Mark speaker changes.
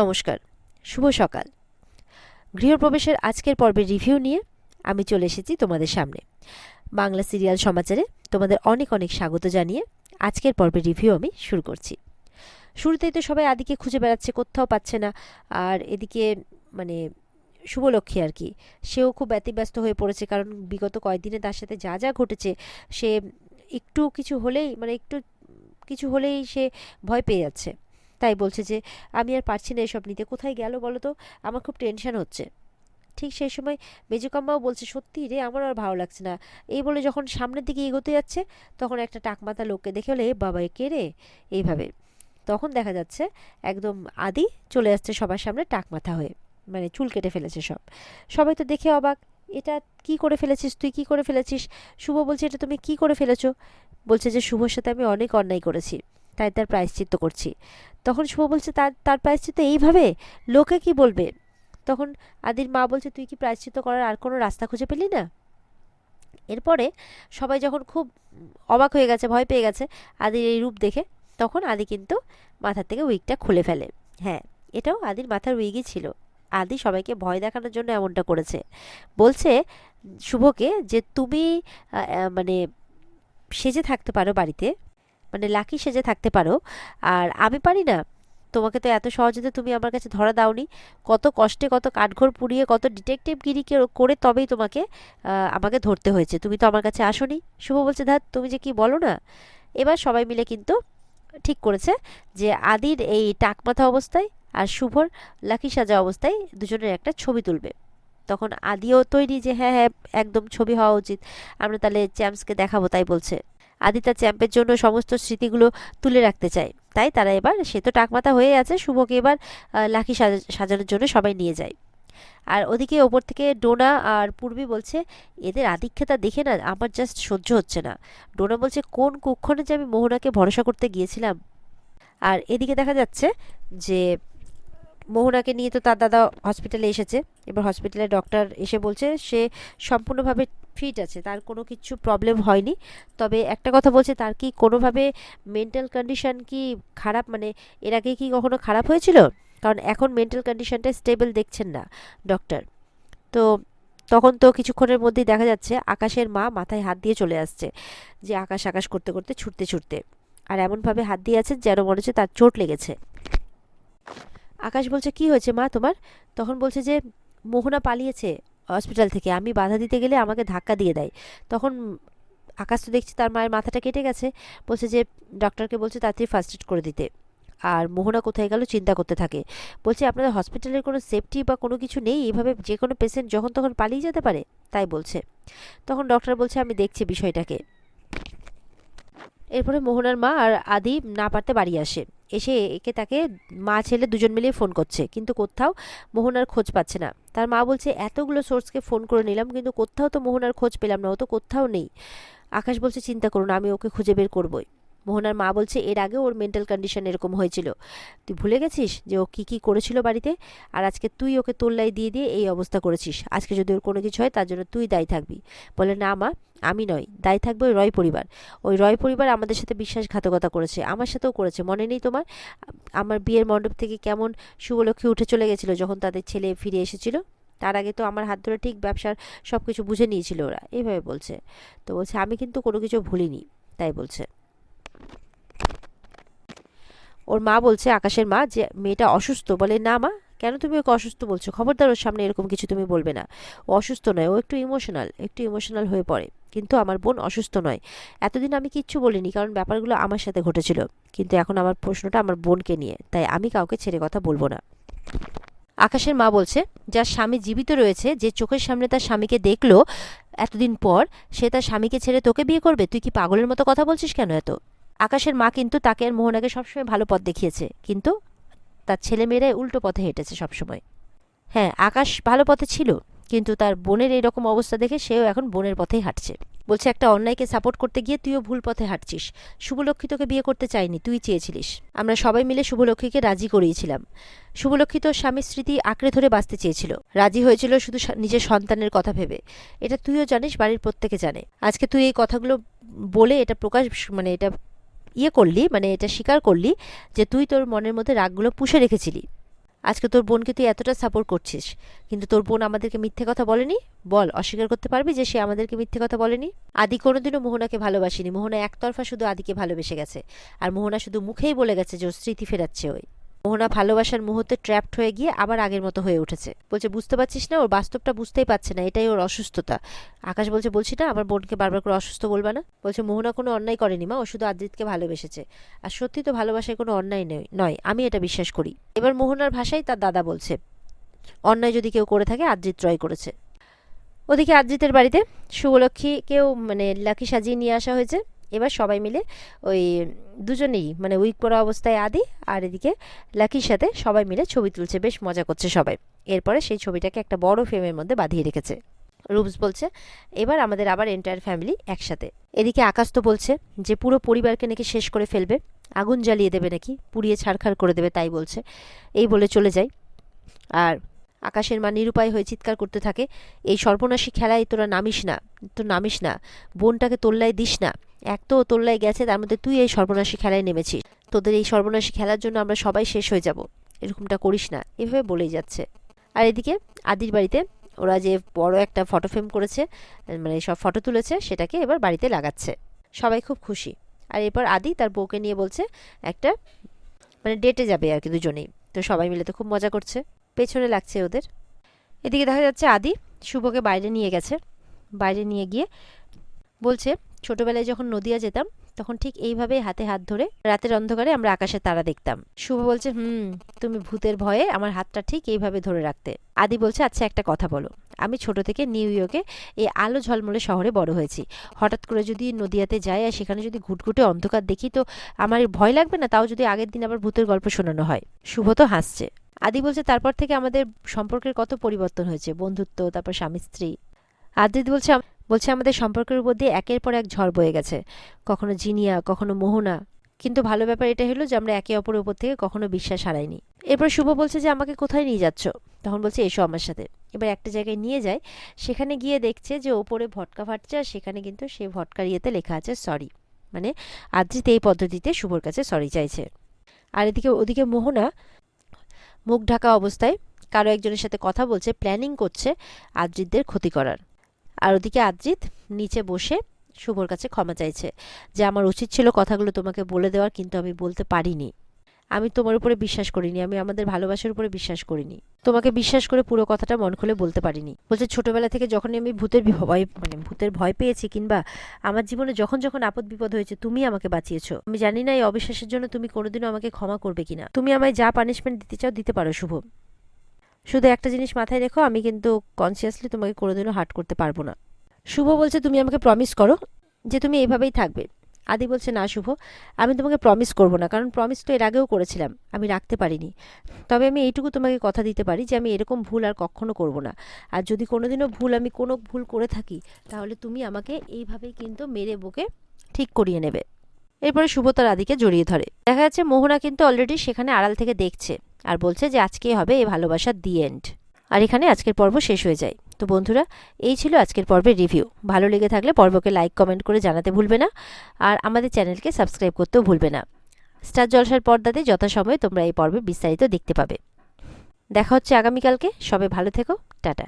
Speaker 1: নমস্কার, শুভ সকাল। গৃহপ্রবেশের আজকের পর্বের রিভিউ নিয়ে আমি চলে এসেছি তোমাদের সামনে। বাংলা সিরিয়াল সমাচারে তোমাদের অনেক অনেক স্বাগত জানিয়ে আজকের পর্বের রিভিউ আমি শুরু করছি। শুরুতেই তো সবাই আদিকে খুঁজে বেড়াচ্ছে, কোথাও পাচ্ছে না। আর এদিকে মানে শুভলক্ষ্মী আর কি, সেও খুব ব্যতিব্যস্ত হয়ে পড়েছে কারণ বিগত কয়েকদিনে তার সাথে যা যা ঘটেছে, সে একটু কিছু হলেই মানে একটু কিছু হলেই সে ভয় পেয়ে যাচ্ছে। তাই বলছে যে, আমি আর পারছি না এসব নিতে। কোথায় গেল বলো তো? আমার খুব টেনশন হচ্ছে। ঠিক সেই সময় মেজুকাম্মাও বলছে, সত্যি রে, আমার আর ভালো লাগছে না। এই বলে যখন সামনের দিকে এগোতে যাচ্ছে, তখন একটা টাকমাথা লোককে দেখে হলে বাবা কে রে? এইভাবে। তখন দেখা যাচ্ছে, একদম আদি চলে আসছে সবার সামনে টাকমাথা হয়ে। মানে চুল কেটে ফেলেছে সব। সবাই তো দেখে অবাক, এটা কি করে ফেলেছিস? তুই কি করে ফেলেছিস? শুভ বলছে, এটা তুমি কি করে ফেলেছো? বলছে যে, শুভর সাথে আমি অনেক অন্যায় করেছি। তাই তার প্রায়শ্চিত্ত করছি। তখন শুভ বলছে, তার তার প্রায়শ্চিত্ত এইভাবে? লোকে কি বলবে? তখন আদির মা বলছে, তুই কি প্রায়শ্চিত্ত করার আর কোনো রাস্তা খুঁজে পেলি না? এরপরে সবাই যখন খুব অবাক হয়ে গেছে, ভয় পেয়ে গেছে আদির এই রূপ দেখে, তখন আদি কিন্তু মাথার থেকে উইকটা খুলে ফেলে। হ্যাঁ এটাও আদির মাথার উইকই ছিল। আদি সবাইকে ভয় দেখানোর জন্য এমনটা করেছে। বলছে, শুভকে, যে তুমি মানে সেজে থাকতে পারো বাড়িতে মানে লাকি সেজে থাকতে পারো। আর আমি পারি না। তোমাকে তো এত সহজেতে তুমি আমার কাছে ধরা দাওনি। কত কষ্টে, কত কাঠঘর পুড়িয়ে, কত ডিটেকটিভগিরি কে- করে তবেই তোমাকে আমাকে ধরতে হয়েছে। তুমি তো আমার কাছে আসোনি। শুভ বলছে ধাত তুমি যে কি বলো না? এবার সবাই মিলে কিন্তু ঠিক করেছে যে আদির এই টাকমাথা অবস্থায় আর শুভর লাকি সাজা অবস্থায় দুজনের একটা ছবি তুলবে। তখন আদিও তৈরি যে হ্যাঁ হ্যাঁ একদম ছবি হওয়া উচিত, আমরা তাহলে চ্যাম্পসকে দেখাবো, তাই বলছে। আদি তার চ্যাম্পের জন্য সমস্ত স্মৃতিগুলো তুলে রাখতে চায়। তাই তারা এবার, সে তো টাকমাথা হয়ে আছে, শুভকে এবার সাজা- সাজানোর জন্য সবাই নিয়ে যায়। আর ওদিকে ওপর থেকে ডোনা আর পূর্বী বলছে, এদের আধিক্যতা দেখে না, আমার জাস্ট সহ্য হচ্ছে না। ডোনা বলছে, কোন কুক্ষণে যে আমি মোহনাকে ভরসা করতে গিয়েছিলাম? আর এদিকে দেখা যাচ্ছে যে মোহনাকে নিয়ে তো তার দাদা হসপিটালে এসেছে। এবার হসপিটালে ডক্টর এসে বলছে, সে সম্পূর্ণভাবে ফিট আছে, তার কোনো কিছু প্রবলেম হয়নি। তবে একটা কথা বলছে, তার কি কোনোভাবে মেন্টাল কন্ডিশন কি খারাপ? মানে এর আগে কি কখনো খারাপ হয়েছিল? কারণ এখন মেন্টাল কন্ডিশানটা স্টেবল দেখছেন না ডক্টর তো তখন তো কিছুক্ষণের মধ্যেই দেখা যাচ্ছে, আকাশের মা মাথায় হাত দিয়ে চলে আসছে, যে আকাশ আকাশ করতে করতে ছুটতে ছুটতে। আর এমনভাবে হাত দিয়ে আছেন যেন মনে হচ্ছে তার চোট লেগেছে। আকাশ বলছে, কি হয়েছে মা তোমার? তখন বলছে যে, মোহনা পালিয়েছে হসপিটাল থেকে। আমি বাধা দিতে গেলে আমাকে ধাক্কা দিয়ে দেয়। তখন আকাশ তো দেখছি তার মায়ের মাথাটা কেটে গেছে। বলছে যে ডক্টরকে বলছে তাড়াতাড়ি ফার্স্ট এড করে দিতে। আর মোহনা কোথায় গেল চিন্তা করতে থাকে। বলছে, আপনাদের হসপিটালের কোনো সেফটি বা কোনো কিছু নেই? এভাবে যে কোনো পেশেন্ট যখন তখন পালিয়ে যেতে পারে? তাই বলছে। তখন ডক্টর বলছে, আমি দেখছি বিষয়টাকে। এরপরে মোহনার মা আর আদি না পারতে বাড়ি আসে। এসে একে তাকে মা, ছেলে দুজন মিলিয়ে ফোন করছে। কিন্তু কোথাও মোহনার খোঁজ পাচ্ছে না। তার মা বলছে, এতগুলো সোর্সকে ফোন করে নিলাম, কিন্তু কোথাও তো মোহনার খোঁজ পেলাম না, ও তো কোথাও নেই। আকাশ বলছে, চিন্তা করুন আমি ওকে খুঁজে বের করবই। মোহনার মা বলছে, এর আগে ওর মেন্টাল কন্ডিশন এরকম হয়েছিল। তুই ভুলে গেছিস যে ও কী কী করেছিল বাড়িতে? আর আজকে তুই ওকে তোল্লাই দিয়ে দিয়ে এই অবস্থা করেছিস। আজকে যদি ওর কোনো কিছু হয়, তার জন্য তুই দায়ী থাকবি। বলে, না মা, আমি নয় দায়ী থাকবে ওই রয় পরিবার। ওই রয় পরিবার আমাদের সাথে বিশ্বাসঘাতকতা করেছে। আমার সাথেও করেছে। মনে নেই তোমার? আমার বিয়ের মণ্ডপ থেকে কেমন শুভলক্ষ্মী উঠে চলে গেছিল যখন তাদের ছেলে ফিরে এসেছিল? তার আগে তো আমার হাত ধরে ঠিক ব্যবসার সব কিছু বুঝে নিয়েছিল ওরা। এইভাবে বলছে। তো বলছে, আমি কিন্তু কোনো কিছু ভুলিনি। তাই বলছে। ওর মা বলছে, আকাশের মা, যে মেয়েটা অসুস্থ। বলে, না মা, কেন তুমি ওকে অসুস্থ বলছো? খবরদার ওর সামনে এরকম কিছু তুমি বলবে না। ও অসুস্থ নয়, ও একটু ইমোশনাল একটু ইমোশনাল হয়ে পড়ে। কিন্তু আমার বোন অসুস্থ নয়। এতদিন আমি কিচ্ছু বলিনি, কারণ ব্যাপারগুলো আমার সাথে ঘটেছিল। কিন্তু এখন আমার প্রশ্নটা আমার বোনকে নিয়ে, তাই আমি কাউকে ছেড়ে কথা বলব না। আকাশের মা বলছে, যার স্বামী জীবিত রয়েছে, যে চোখের সামনে তার স্বামীকে দেখল এতদিন পর, সে তার স্বামীকে ছেড়ে তোকে বিয়ে করবে? তুই কি পাগলের মতো কথা বলছিস কেন এত? আকাশের মা কিন্তু তাকে আর মোহনাকে সবসময় ভালো পথ দেখিয়েছে, কিন্তু তার ছেলেমেয়েরাই উল্টো পথে হেঁটেছে সবসময়। হ্যাঁ আকাশ ভালো পথে ছিল, কিন্তু তার বোনের এইরকম অবস্থা দেখে সেও এখন বোনের পথেই হাঁটছে। বলছে, একটা অন্যায়কে সাপোর্ট করতে গিয়ে তুইও ভুল পথে হাঁটছিস। শুভলক্ষ্মী তোকে বিয়ে করতে চাইনি তুই চেয়েছিলিস। আমরা সবাই মিলে শুভলক্ষ্মীকে রাজি করিয়েছিলাম। শুভলক্ষ্মী তোর স্বামীর স্মৃতি আঁকড়ে ধরে বাঁচতে চেয়েছিল। রাজি হয়েছিল শুধু নিজের সন্তানের কথা ভেবে। এটা তুইও জানিস, বাড়ির প্রত্যেকে জানে। আজকে তুই এই কথাগুলো বলে এটা প্রকাশ মানে এটা ইয়ে করলি মানে এটা স্বীকার করলি যে তুই তোর মনের মধ্যে রাগগুলো পুষে রেখেছিলি। আজকে তোর বোনকে তুই এতটা সাপোর্ট করছিস, কিন্তু তোর বোন আমাদেরকে মিথ্যে কথা বলেনি? বল, অস্বীকার করতে পারবি যে সে আমাদেরকে মিথ্যে কথা বলেনি? আদি কোনোদিনও মোহনাকে ভালোবাসেনি। মোহনা একতরফা শুধু আদিকে ভালোবেসে গেছে। আর মোহনা শুধু মুখেই বলে গেছে যে স্মৃতি ফেরাচ্ছে ওই। মোহনা ভালোবাসার মুহূর্তে ট্র্যাপড হয়ে গিয়ে আবার আগের মতো হয়ে উঠেছে। বলছে, বুঝতে পারছিস না, ওর বাস্তবটা বুঝতেই পারছে না, এটাই ওর অসুস্থতা। আকাশ বলছে, বলছি না, আমার বোনকে বারবার করে অসুস্থ বলবা না? বলছে, মোহনা কোনো অন্যায় করেনি মা, ও শুধু আদ্রিতকে ভালোবেসেছে। আর সত্যি তো ভালোবাসায় কোনো অন্যায় নেই নয়, আমি এটা বিশ্বাস করি। এবার মোহনার ভাষায় তার দাদা বলছে, অন্যায় যদি কেউ করে থাকে আদ্রিত রয় করেছে। ওদিকে আদ্রিতের বাড়িতে শুভলক্ষ্মীকেও মানে লাকি সাজিয়ে নিয়ে আসা হয়েছে। এবার সবাই মিলে ওই দুজনেই মানে উইক পরা অবস্থায় আদি আর এদিকে লাকির সাথে সবাই মিলে ছবি তুলছে, বেশ মজা করছে সবাই। এরপরে সেই ছবিটাকে একটা বড় ফ্রেমের মধ্যে বাঁধিয়ে রেখেছে। রুবস বলছে, এবার আমাদের আবার এন্টায়ার ফ্যামিলি একসাথে। এদিকে আকাশ তো বলছে যে, পুরো পরিবারকে নাকি শেষ করে ফেলবে, আগুন জ্বালিয়ে দেবে নাকি, পুড়িয়ে ছাড়খাড় করে দেবে, তাই বলছে। এই বলে চলে যায় আর আকাশের মা নিরুপায় হয়ে চিৎকার করতে থাকে, এই সর্বনাশী খেলায় তোরা নামিস না, তো নামিস না, বোনটাকে তোল্লায় দিস না, এক তো তোল্লায় গেছে, তার মধ্যে তুই এই সর্বনাশী খেলায় নেমেছিস, তোদের এই সর্বনাশী খেলার জন্য আমরা সবাই শেষ হয়ে যাব, এরকমটা করিস না, এভাবে বলেই যাচ্ছে। আর এদিকে আদির বাড়িতে ওরা যে বড় একটা ফটো ফ্রেম করেছে মানে সব ফটো তুলেছে, সেটাকে এবার বাড়িতে লাগাচ্ছে। সবাই খুব খুশি। আর এরপর আদি তার বউকে নিয়ে বলছে, একটা মানে ডেটে যাবে আর কি দুজনেই। তো সবাই মিলে তো খুব মজা করছে। পেছনে লাগছে ওদের। এদিকে দেখা যাচ্ছে আদি শুভকে বাইরে নিয়ে গেছে। বাইরে নিয়ে গিয়ে বলছে, ছোটবেলায় যখন নদিয়া যেতাম, তখন ঠিক এইভাবেই হাতে হাত ধরে রাতের অন্ধকারে আমরা আকাশে তারা দেখতাম। শুভ বলছে, হুম, তুমি ভূতের ভয়ে আমার হাতটা ঠিক এইভাবে ধরে রাখতে। আদি বলছে আচ্ছা একটা কথা বলো। আমি ছোট থেকে নিউ ইয়র্কে এই আলো ঝলমলে শহরে বড় হয়েছি। হঠাৎ করে যদি নদিয়াতে যাই আর সেখানে যদি ঘুটঘুটে অন্ধকার দেখি, তো আমার ভয় লাগবে না? তাও যদি আগের দিন আবার ভূতের গল্প শোনানো হয়। শুভ তো হাসছে। আদি বলছে, তারপর থেকে আমাদের সম্পর্কের কত পরিবর্তন হয়েছে, বন্ধুত্ব, তারপর স্বামী, স্ত্রী। আদিত বলছে বলছে আমাদের সম্পর্কের উপর দিয়ে একের পর এক ঝড় বয়ে গেছে, কখনো জিনিয়া, কখনো মোহনা। কিন্তু ভালো ব্যাপার এটা হলো যে, আমরা একে অপরের উপর থেকে কখনো বিশ্বাস হারাইনি। এরপর শুভ বলছে যে, আমাকে কোথায় নিয়ে যাচ্ছ? তখন বলছে, এসো আমার সাথে। এবার একটা জায়গায় নিয়ে যায়, সেখানে গিয়ে দেখছে যে, ওপরে ভটকা ফাটছে, আর সেখানে কিন্তু সেই ভটকার ইয়েতে লেখা আছে, সরি। মানে আদ্রিত এই পদ্ধতিতে শুভর কাছে সরি চাইছে। আর এদিকে, ওদিকে মোহনা মুখ ঢাকা অবস্থায় কারও একজনের সাথে কথা বলছে প্ল্যানিং করছে আদ্রিতদের ক্ষতি করার। আর ওদিকে আদ্রিত নিচে বসে শুভর কাছে ক্ষমা চাইছে যে, আমার উচিত ছিল কথাগুলো তোমাকে বলে দেওয়ার, কিন্তু আমি বলতে পারিনি। আমি তোমার উপরে বিশ্বাস করিনি, আমি আমাদের ভালোবাসার উপরে বিশ্বাস করিনি। তোমাকে বিশ্বাস করে পুরো কথাটা মন খুলে বলতে পারিনি। বলছে, ছোটবেলা থেকে যখনই আমি ভূতের ভয় মানে ভূতের ভয় পেয়েছি কিংবা আমার জীবনে যখন যখন আপদ বিপদ হয়েছে, তুমি আমাকে বাঁচিয়েছো। আমি জানি না এই অবিশ্বাসের জন্য তুমি কোনোদিনও আমাকে ক্ষমা করবে কিনা। তুমি আমায় যা পানিশমেন্ট দিতে চাও, দিতে পারো, শুভ। শুধু একটা জিনিস মাথায় রেখো, আমি কিন্তু কনসিয়াসলি তোমাকে কোনোদিনও হার্ট করতে পারব না। শুভ বলছে, তুমি আমাকে প্রমিস করো যে তুমি এভাবেই থাকবে। আদি বলছে, না শুভ, আমি তোমাকে প্রমিস করব না, কারণ প্রমিস তো এর আগেও করেছিলাম, আমি রাখতে পারিনি। তবে আমি এইটুকু তোমাকে কথা দিতে পারি যে আমি এরকম ভুল আর কখনো করব না। আর যদি কোনোদিনও ভুল, আমি কোনো ভুল করে থাকি, তাহলে তুমি আমাকে এইভাবেই কিন্তু মেরে বকে ঠিক করিয়ে নেবে। এরপরে শুভ তার আদিকে জড়িয়ে ধরে। দেখা যাচ্ছে মোহনা কিন্তু অলরেডি সেখানে আড়াল থেকে দেখছে, আর বলছে যে আজকেই হবে এই ভালোবাসার দি এন্ড আর এখানে আজকের পর্ব শেষ হয়ে যায়। তো বন্ধুরা, এই ছিল আজকের পর্বের রিভিউ ভালো লেগে থাকলে পর্বকে লাইক কমেন্ট করে জানাতে ভুলবে না আর আমাদের চ্যানেলকে সাবস্ক্রাইব করতেও ভুলবে না। স্টার জলসার পর্দাতে যথাসময়ে তোমরা এই পর্বে বিস্তারিত দেখতে পাবে। দেখা হচ্ছে আগামীকালকে। সবে ভালো থেকো। টাটা।